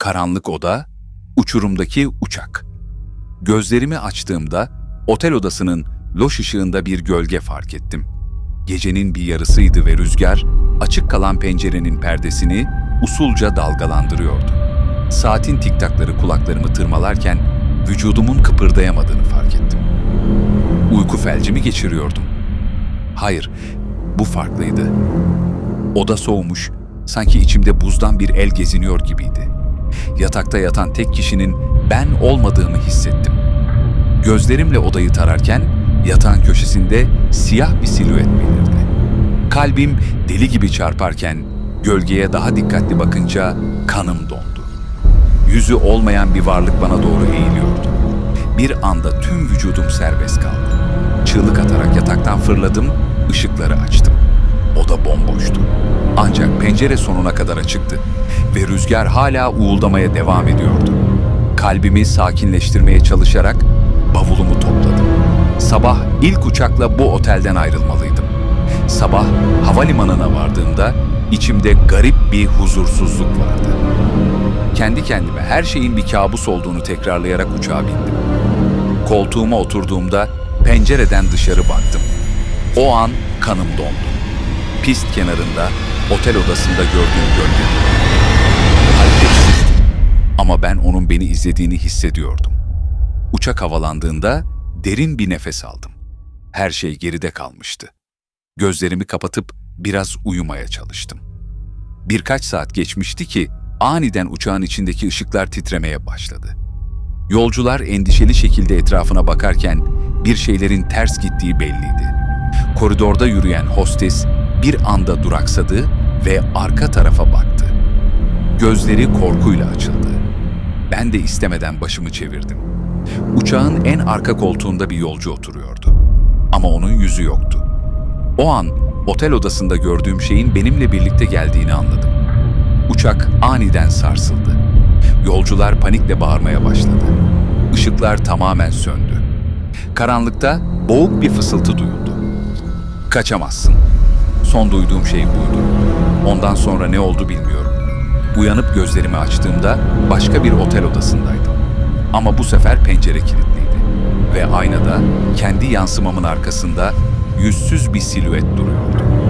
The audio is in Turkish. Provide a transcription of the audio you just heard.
Karanlık oda, uçurumdaki uçak. Gözlerimi açtığımda otel odasının loş ışığında bir gölge fark ettim. Gecenin bir yarısıydı ve rüzgar açık kalan pencerenin perdesini usulca dalgalandırıyordu. Saatin tiktakları kulaklarımı tırmalarken vücudumun kıpırdayamadığını fark ettim. Uyku felci mi geçiriyordum? Hayır, bu farklıydı. Oda soğumuş, sanki içimde buzdan bir el geziniyor gibiydi. Yatakta yatan tek kişinin ben olmadığımı hissettim. Gözlerimle odayı tararken yatağın köşesinde siyah bir silüet belirdi. Kalbim deli gibi çarparken gölgeye daha dikkatli bakınca kanım dondu. Yüzü olmayan bir varlık bana doğru eğiliyordu. Bir anda tüm vücudum serbest kaldı. Çığlık atarak yataktan fırladım, ışıkları açtım. Oda bomboştu. Ancak pencere sonuna kadar açıktı ve rüzgar hala uğuldamaya devam ediyordu. Kalbimi sakinleştirmeye çalışarak bavulumu topladım. Sabah ilk uçakla bu otelden ayrılmalıydım. Sabah havalimanına vardığımda içimde garip bir huzursuzluk vardı. Kendi kendime her şeyin bir kabus olduğunu tekrarlayarak uçağa bindim. Koltuğuma oturduğumda pencereden dışarı baktım. O an kanım dondu. Pist kenarında, otel odasında gördüğüm gölge. Ama ben onun beni izlediğini hissediyordum. Uçak havalandığında derin bir nefes aldım. Her şey geride kalmıştı. Gözlerimi kapatıp biraz uyumaya çalıştım. Birkaç saat geçmişti ki aniden uçağın içindeki ışıklar titremeye başladı. Yolcular endişeli şekilde etrafına bakarken bir şeylerin ters gittiği belliydi. Koridorda yürüyen hostes bir anda duraksadı ve arka tarafa baktı. Gözleri korkuyla açıldı. Ben de istemeden başımı çevirdim. Uçağın en arka koltuğunda bir yolcu oturuyordu. Ama onun yüzü yoktu. O an otel odasında gördüğüm şeyin benimle birlikte geldiğini anladım. Uçak aniden sarsıldı. Yolcular panikle bağırmaya başladı. Işıklar tamamen söndü. Karanlıkta boğuk bir fısıltı duyuldu. Kaçamazsın. Son duyduğum şey buydu. Ondan sonra ne oldu bilmiyorum. Uyanıp gözlerimi açtığımda başka bir otel odasındaydım. Ama bu sefer pencere kilitliydi. Ve aynada kendi yansımamın arkasında yüzsüz bir silüet duruyordu.